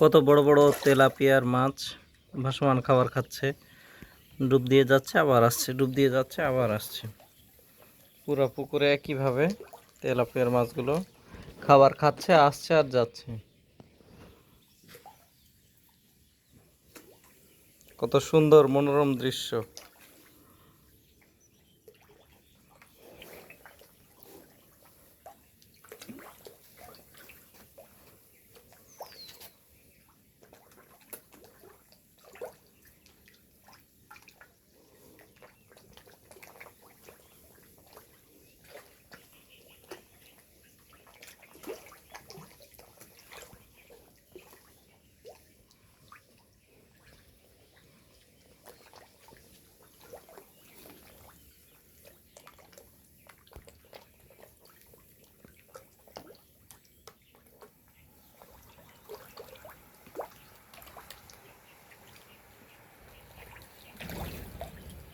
কত বড় বড় তেলাপিয়ার মাছ ভাসমান খাবার খাচ্ছে। ডুব দিয়ে যাচ্ছে, আবার আসছে, ডুব দিয়ে যাচ্ছে, আবার আসছে। পুরো পুকুরে একইভাবে তেলাপিয়ার মাছগুলো খাবার খাচ্ছে, আসছে আর যাচ্ছে। কত সুন্দর মনোরম দৃশ্য।